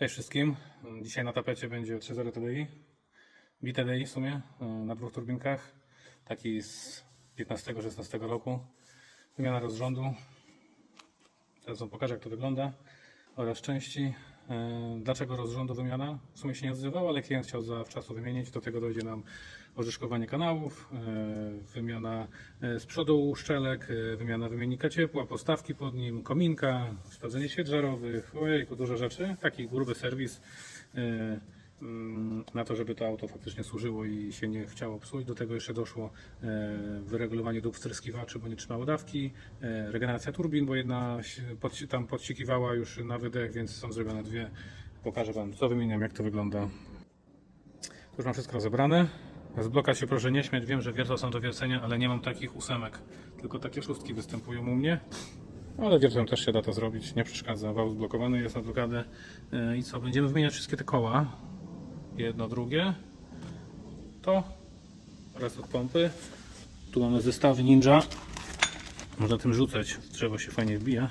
Cześć wszystkim. Dzisiaj na tapecie będzie 3.0 TDI. BTDI w sumie e, na dwóch turbinkach. Taki z 15-16 roku. Wymiana rozrządu. Teraz Wam pokażę jak to wygląda oraz części. E, Dlaczego rozrządu wymiana? W sumie się nie odzywał, ale klient chciał zawczasu wymienić. Do tego dojdzie nam orzeszkowanie kanałów, e, wymiana e, z przodu uszczelek, e, wymiana wymiennika ciepła, postawki pod nim, kominka, sprawdzenie świec żarowych, ojejku, dużo rzeczy. Taki gruby serwis na to, żeby to auto faktycznie służyło i się nie chciało psuć. Do tego jeszcze doszło e, wyregulowanie dóbr wtryskiwaczy, bo nie trzymało dawki, e, regeneracja turbin, bo jedna tam podcikiwała już na wydech, więc są zrobione dwie. Pokażę Wam, co wymieniam, jak to wygląda. Tu już mam wszystko rozebrane. Z bloka się proszę nie śmiać, wiem, że wiertła są do wiercenia, ale nie mam takich ósemek, tylko takie szóstki występują u mnie. Ale wiertłem też się da to zrobić, nie przeszkadza. Wał zblokowany jest na blokadę. E, I co, będziemy wymieniać wszystkie te koła. Jedno, drugie. To oraz od pompy. Tu mamy zestawy Ninja. Można tym rzucać, drzewo się fajnie wbija.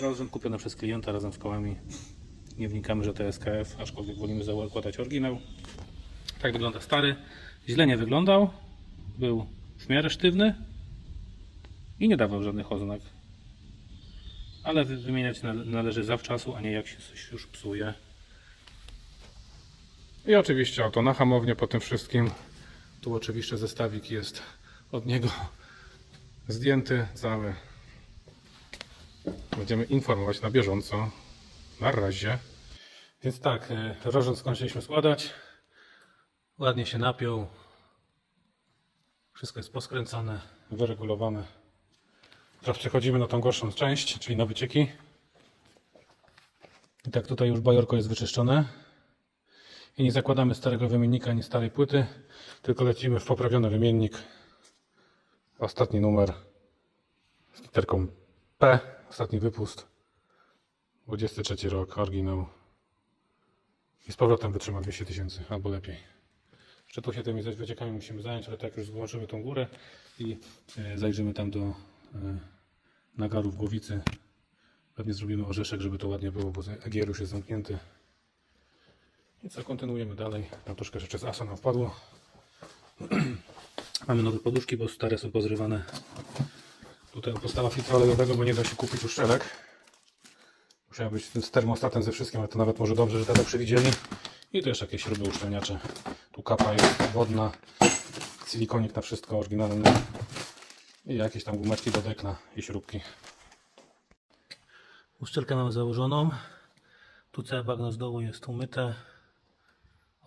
Rozum kupiony przez klienta razem z kołami. Nie wnikamy, że to SKF, aczkolwiek wolimy zakładać oryginał. Tak wygląda stary. Źle nie wyglądał. Był w miarę sztywny i nie dawał żadnych oznak. Ale wy- wymieniać nale- należy zawczasu, a nie jak się coś już psuje. I oczywiście auto na hamownię po tym wszystkim. Tu oczywiście zestawik jest od niego zdjęty cały. Będziemy informować na bieżąco. Na razie. Więc tak, e, rozrząd skończyliśmy składać. Ładnie się napiął. Wszystko jest poskręcane, wyregulowane. Teraz przechodzimy na tą gorszą część, czyli na wycieki. I tak tutaj już bajorko jest wyczyszczone. I nie zakładamy starego wymiennika ani starej płyty, tylko lecimy w poprawiony wymiennik. Ostatni numer z literką P, ostatni wypust. 23 rok, oryginał. I z powrotem wytrzyma 200 tysięcy, albo lepiej. Jeszcze tu się tymi wyciekami musimy zająć, ale tak już złączymy tą górę i e, zajrzymy tam do e, nagarów głowicy. Pewnie zrobimy orzeszek, żeby to ładnie było, bo egier już jest zamknięty. Co, kontynuujemy dalej. Tam troszkę rzeczy z asa nam wpadło. Mamy nowe poduszki, bo stare są pozrywane. Tutaj postawa filtra olejowego, bo nie da się kupić uszczelek. Musiała być z termostatem ze wszystkim, ale to nawet może dobrze, że tata przewidzieli. I tu jeszcze jakieś śruby uszczelniacze. Tu kapa jest wodna, silikonik na wszystko oryginalny. I jakieś tam gumeczki do dekla i śrubki. Uszczelkę mamy założoną. Tu całe bagno z dołu jest umyte,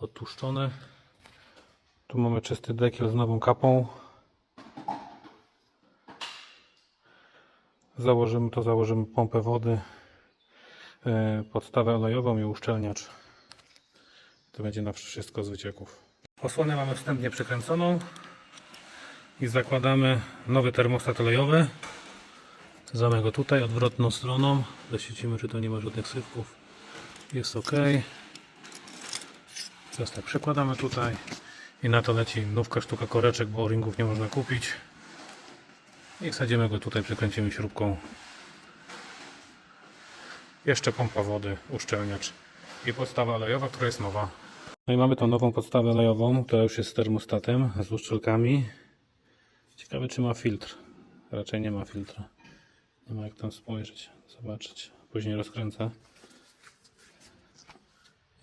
odtłuszczone. Tu mamy czysty dekiel z nową kapą. Założymy to, założymy pompę wody, e, podstawę olejową i uszczelniacz. To będzie na wszystko z wycieków. Osłonę mamy wstępnie przykręconą i zakładamy nowy termostat olejowy. Zamy go tutaj odwrotną stroną. Zaświecimy, czy to nie ma żadnych sypków. Jest ok. Teraz tak przekładamy tutaj i na to leci nówka sztuka koreczek, bo o-ringów nie można kupić. I wsadzimy go tutaj, przykręcimy śrubką. Jeszcze pompa wody, uszczelniacz i podstawa olejowa, która jest nowa. No i mamy tą nową podstawę olejową, która już jest z termostatem, z uszczelkami. Ciekawe czy ma filtr. Raczej nie ma filtra. Nie ma jak tam spojrzeć, zobaczyć. Później rozkręcę.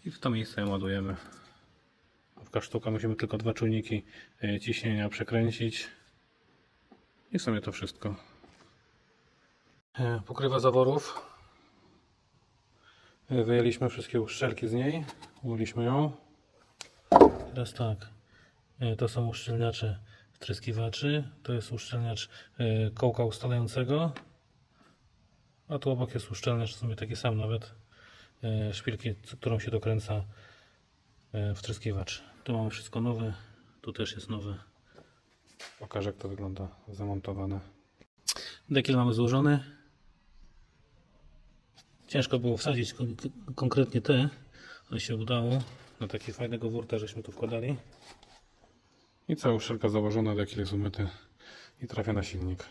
I w to miejsce ładujemy. Nówka sztuka, musimy tylko dwa czujniki e, ciśnienia przekręcić. I w sumie to wszystko. E, Pokrywa zaworów. E, Wyjęliśmy wszystkie uszczelki z niej. Umyliśmy ją. Teraz tak. To są uszczelniacze wtryskiwaczy. To jest uszczelniacz kołka ustalającego. A tu obok jest uszczelniacz, w sumie taki sam nawet. Szpilki, którą się dokręca wtryskiwacz. Tu mamy wszystko nowe. Tu też jest nowe. Pokażę jak to wygląda zamontowane. Dekiel mamy złożony. Ciężko było wsadzić kon- kon- konkretnie te, ale się udało. Na taki fajnego wurta żeśmy tu wkładali. I cała uszczelka założona, dekiel jest umyty i trafia na silnik.